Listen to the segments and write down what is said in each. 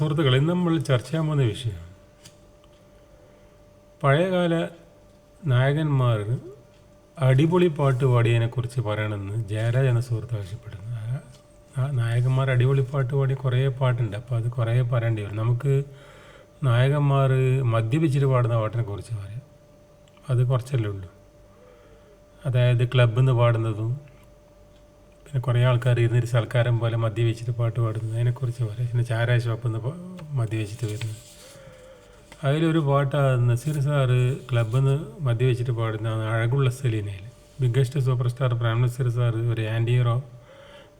സുഹൃത്തുക്കളെ നമ്മൾ ചർച്ച ചെയ്യാൻ പോകുന്ന വിഷയം പഴയകാല നായകന്മാർ അടിപൊളി പാട്ട് പാടിയതിനെക്കുറിച്ച് പറയണമെന്ന് ജയരാജ് എന്ന സുഹൃത്ത് ആവശ്യപ്പെടുന്നു. നായകന്മാർ അടിപൊളി പാട്ട് പാടിയ കുറേ പാട്ടുണ്ട്. അപ്പോൾ അത് കുറേ പറയേണ്ടി വരും. നമുക്ക് നായകന്മാർ മദ്യപിച്ചിട്ട് പാടുന്ന പാട്ടിനെ കുറിച്ച് പറയാം. അത് കുറച്ചല്ലേ ഉള്ളൂ. അതായത് ക്ലബ്ബിൽ നിന്ന് പാടുന്നതും പിന്നെ കുറേ ആൾക്കാർ ഇരുന്നൊരു സൽക്കാരം പോലെ മദ്യവെച്ചിട്ട് പാട്ട് പാടുന്നത്. അതിനെക്കുറിച്ച് പറയാം. പിന്നെ ചാരായ ഷോപ്പിൽ നിന്ന് പ- വരുന്നു അതിലൊരു പാട്ടാണ് നസീർ സാറ് ക്ലബിൽ നിന്ന് മദ്യവെച്ചിട്ട് പാടുന്ന അഴകുള്ള സെലീനയിൽ. Biggest super star Prem Nazir sir ഒരു ആന്റി ഹീറോ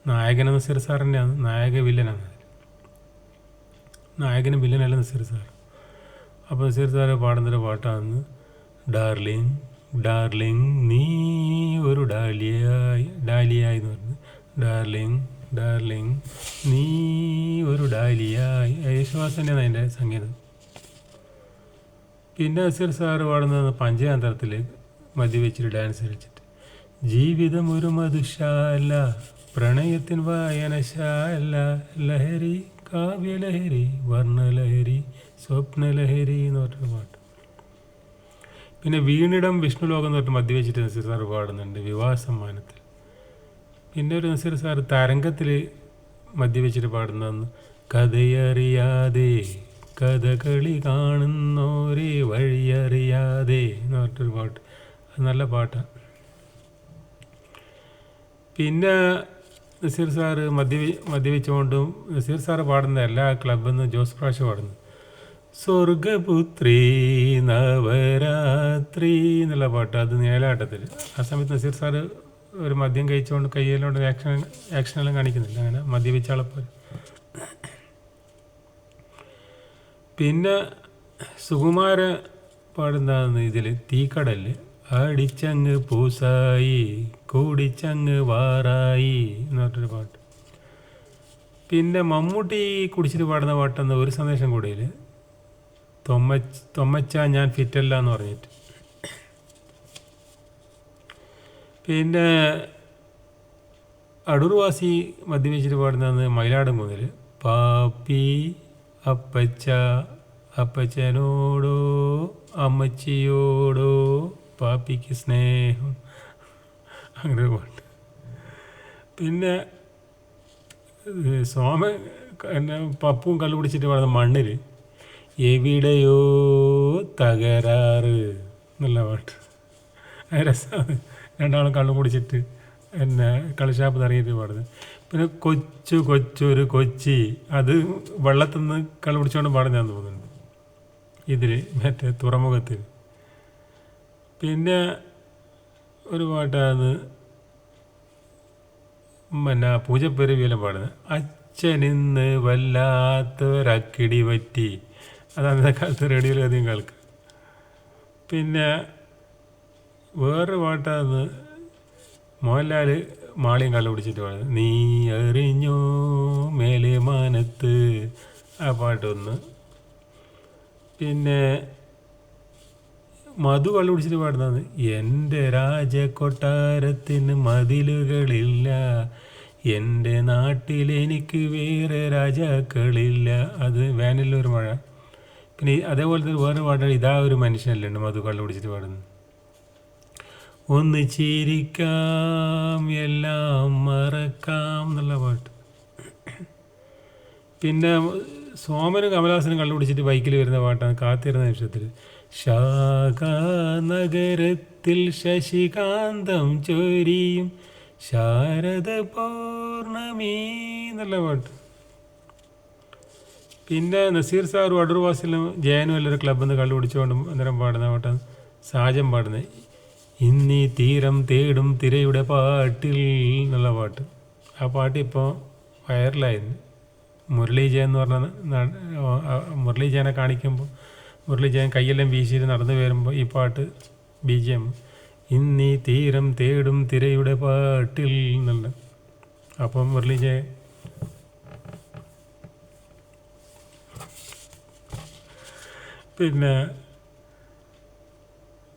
നായകൻ നസീർ സാറിന്റെ നായക വില്ലനാണ് അതിൽ നായകനും വില്ലനല്ല നസീർ സാർ അപ്പോൾ നസീർ സാറ് പാടുന്നൊരു പാട്ടാണ് ഡാർലിംഗ് ഡാർലിംഗ് നീ ഒരു ഡാലിയായി ഡാലിയായി എന്ന് പറഞ്ഞു ഡാർലിംഗ് ഡാർലിംഗ് നീ ഒരു ഡാലിയായി. യേശുവാസന്റെയാണ് അതിന്റെ സംഗീതം. പിന്നെ നസീർ സാറ് പാടുന്നത് പഞ്ചയാന്ത്രത്തിൽ മദ്യവെച്ചിട്ട് ഡാൻസ് കളിച്ചിട്ട്. ജീവിതം ഒരു മധുശാല പ്രണയത്തിൻ വായനശാല ലഹരി കാവ്യലഹരി വർണലഹരി സ്വപ്നലഹരി എന്ന് പറഞ്ഞൊരു പാട്ട്. പിന്നെ വീണിടം വിഷ്ണുലോകം എന്ന് പറഞ്ഞിട്ട് മദ്യവെച്ചിട്ട് നസീർ സാറ് പാടുന്നുണ്ട് വിവാഹ സമ്മാനത്തിൽ പിന്നെ ഒരു നസീർ സാർ തരംഗത്തിൽ മദ്യവെച്ചിട്ട് പാടുന്നതെന്ന് കഥയറിയാതെ കഥകളി കാണുന്നോരേ വഴിയറിയാതെ എന്ന് പറഞ്ഞിട്ടൊരു പാട്ട്. അത് നല്ല പാട്ടാണ് പിന്നെ നസീർ സാറ് മദ്യ മദ്യവെച്ചുകൊണ്ടും നസീർ സാറ് പാടുന്ന എല്ലാ ക്ലബിൽ നിന്ന് ജോസ് പ്രാവശ്യം പാടുന്നു. സ്വർഗപുത്രി നവരാത്രി എന്നുള്ള പാട്ട്. അത് നേലാട്ടത്തിൽ ആ സമയത്ത് നസീർ സാറ് ഒരു മദ്യം കഴിച്ചുകൊണ്ട് കയ്യിലോട്ട് ആക്ഷൻ ആക്ഷനെല്ലാം കാണിക്കുന്നില്ല. അങ്ങനെ മദ്യപിച്ച ആളെപ്പോലെ പിന്നെ സുകുമാര പാടുന്നതെന്ന് ഇതിൽ തീക്കടൽ. അടിച്ചങ്ങ് പൂസായി. കൂടിച്ചങ്ങ് വാറായി എന്ന് പറഞ്ഞൊരു പാട്ട്. പിന്നെ മമ്മൂട്ടി കുടിച്ചിട്ട് പാടുന്ന പാട്ടെന്ന് ഒരു സന്ദേശം കൂടിയിൽ തൊമ്മ തൊമ്മച്ച ഞാൻ ഫിറ്റല്ല എന്ന് പറഞ്ഞിട്ട്. പിന്നെ അടൂർവാസി മദ്യപിച്ചിട്ട് പാടുന്നത് മയിലാട് മുതൽ പാപ്പി അപ്പച്ച അപ്പച്ചനോടോ അമ്മച്ചിയോടോ പാപ്പിക്ക് സ്നേഹം അങ്ങനെ പാട്ട്. പിന്നെ സ്വാമി എന്നെ പപ്പും കള്ളു പിടിച്ചിട്ട് പാടുന്ന മണ്ണിൽ എവിടെയോ തകരാറ് എന്നുള്ള പാട്ട്. രസമാണ്. രണ്ടാളും കള്ളു കുടിച്ചിട്ട് എന്നെ കളിശാപ്പ് തറങ്ങിയിട്ട് പാടുന്നത്. പിന്നെ കൊച്ചു കൊച്ചൊരു കൊച്ചി അത് വെള്ളത്തിൽ നിന്ന് കള്ളു കുടിച്ചുകൊണ്ട് പാടുന്നതാന്ന് തോന്നുന്നുണ്ട്. ഇതിൽ മറ്റേ തുറമുഖത്തിൽ പിന്നെ ഒരു പാട്ടാണ് പിന്നെ പൂജപ്പെരുവിയെല്ലാം പാടുന്നത്. അച്ഛനിന്ന് വല്ലാത്തൊരക്കിടി പറ്റി. അത് അന്നത്തെ കാലത്ത് റേഡിയോയിൽ അധികം കേൾക്കുക. പിന്നെ വേറൊരു പാട്ടാണ് മോഹൻലാൽ മാളിയും കള്ള പിടിച്ചിട്ട് പാടുന്നത് നീ അറിഞ്ഞോ മേലെ മാനത്ത് ആ പാട്ടൊന്ന് പിന്നെ മധു കള്ളു പിടിച്ചിട്ട് പാടുന്നത് എന്റെ രാജകൊട്ടാരത്തിന് മതിലുകളില്ല. എന്റെ നാട്ടിൽ എനിക്ക് വേറെ രാജാക്കളില്ല അത് വേനലൊരു മഴ. പിന്നെ അതേപോലെ തന്നെ വേറെ പാട്ടാണ് ഇതാ ഒരു മനുഷ്യനല്ലേ മധു കള്ളു പിടിച്ചിട്ട് പാടുന്നത്. ഒന്ന് ചിരിക്കാം എല്ലാം മറക്കാം എന്നുള്ള പാട്ട്. പിന്നെ സോമനും കമലഹാസനും കണ്ടുപിടിച്ചിട്ട് ബൈക്കിൽ വരുന്ന പാട്ടാണ് കാത്തിരുന്ന നിമിഷത്തിൽ നഗരത്തിൽ ശശികാന്തം ചൊരിയും ശാരദ പൗർണമി എന്നുള്ള പാട്ട്. പിന്നെ നസീർ സാറും അടൂർവാസിലും ജയനും എല്ലാവരും ക്ലബ്ബിൽ നിന്ന് കണ്ടുപിടിച്ചുകൊണ്ട് അന്നേരം പാടുന്ന പാട്ടാണ് സാജം പാടുന്നത്. ഇന്നീ തീരം തേടും തിരയുടെ പാട്ടിൽ എന്നുള്ള പാട്ട്. ആ പാട്ട് ഇപ്പോൾ വൈറലായിരുന്നു മുരളി ജയൻ എന്ന് പറഞ്ഞ മുരളീജനെ കാണിക്കുമ്പോൾ മുരളി ജയൻ കയ്യെല്ലാം വീശിയിട്ട് നടന്നു വരുമ്പോൾ ഈ പാട്ട് ബി ജി എം. ഇന്നീ തീരം തേടും തിരയുടെ പാട്ടിൽ എന്നുള്ള. അപ്പം മുരളി ജയൻ പിന്നെ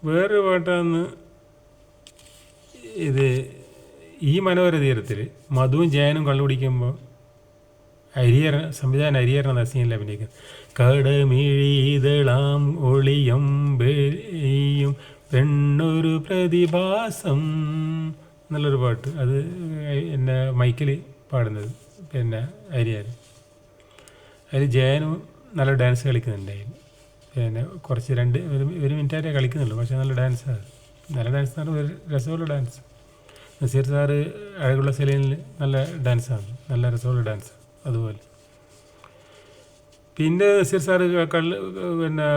വേറൊരു പാട്ടാണ് ഇത് ഈ മനോഹര തീരത്തിൽ മധുവും ജയനും കള്ളുപിടിക്കുമ്പോൾ അരിയർ സംവിധാനം അരിയറിന നസീനിൽ അഭിനയിക്കുന്നത്? കടമിഴിതളാം ഒളിയം വെളിയും പെണ്ണൊരു പ്രതിഭാസം എന്നുള്ളൊരു പാട്ട്. അത് എന്നെ മൈക്കിൽ പാടുന്നത് പിന്നെ അരിയാർ അതിൽ ജയനും നല്ല ഡാൻസ് കളിക്കുന്നുണ്ടായിരുന്നു പിന്നെ കുറച്ച് രണ്ട് ഒരു ഒരു മിനിറ്റായിട്ടേ കളിക്കുന്നുള്ളൂ പക്ഷേ നല്ല ഡാൻസാണ്. നല്ല ഡാൻസ് എന്ന് പറഞ്ഞാൽ ഒരു രസമുള്ള ഡാൻസ്. നസീർ സാറ് അഴകുള്ള സെലീനിൽ നല്ല ഡാൻസാണ്. നല്ല രസമുള്ള ഡാൻസ് അതുപോലെ. പിന്നെ നസീർ സാറ് കള്ള് പിന്നെ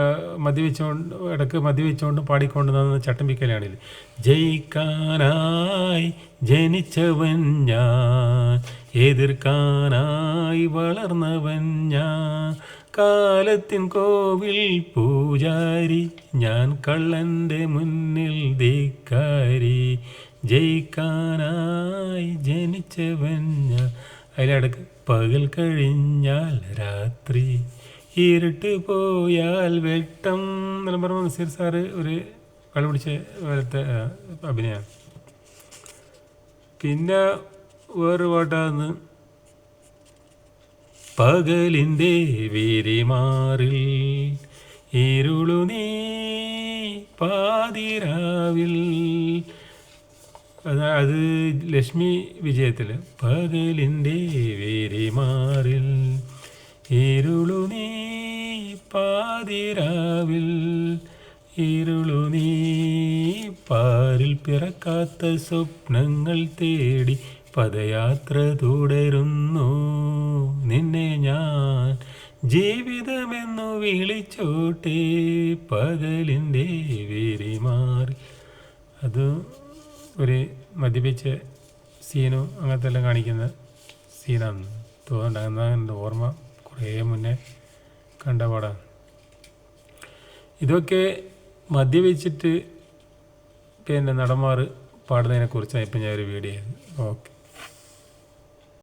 മദ്യവെച്ചുകൊണ്ട് ഇടയ്ക്ക് മദ്യവെച്ചുകൊണ്ട് പാടിക്കൊണ്ട് നിന്ന് ചട്ടമ്പിക്കലാണിത് ജയിക്കാനായി ജനിച്ചവൻ ഞാൻ എതിർക്കാനായി വളർന്നവൻ ഞാൻ. കാലത്തിൻ കോവിൽ പൂജാരി ഞാൻ കള്ളന്റെ മുന്നിൽ ധിക്കാരി. ജയിക്കാനായി ജനിച്ചവൻ ഞാൻ. അതിലടക്ക് പകൽ കഴിഞ്ഞാൽ രാത്രി. ഇരുട്ട് പോയാൽ വെട്ടം എന്നെല്ലാം പറഞ്ഞ നസീർ സാറ് ഒരു കളി പിടിച്ച പോലത്തെ അഭിനയമാണ് പിന്നെ വേറൊരു പാട്ടാന്ന് പകലിന്റെ വിരിമാറിൽ ഇരുളു നീ പാതിരാവിൽ അത് ലക്ഷ്മി വിജയത്തിൽ പകലിന്റെ വിരിമാറിൽ ഇരുളു നീ പാതിരാവിൽ ഇരുളു നീ പാരിൽ പിറക്കാത്ത സ്വപ്നങ്ങൾ തേടി പദയാത്ര തുടരുന്നു. നിന്നെ ഞാൻ ജീവിതമെന്നു വിളിച്ചോട്ടെ പകലിന്റെ വിരിമാറി അത് ഒരു മദ്യപിച്ച് സീനും അങ്ങനത്തെ എല്ലാം കാണിക്കുന്ന സീനാണ്. തോന്നുന്നുണ്ട് എന്റെ ഓർമ്മ കുറേ മുന്നേ കണ്ട പാടാണ് ഇതൊക്കെ മദ്യപിച്ചിട്ട് പിന്നെ നടന്മാർ പാടുന്നതിനെക്കുറിച്ചാണ് ഇപ്പം ഞാനൊരു വീഡിയോ ഓക്കെ.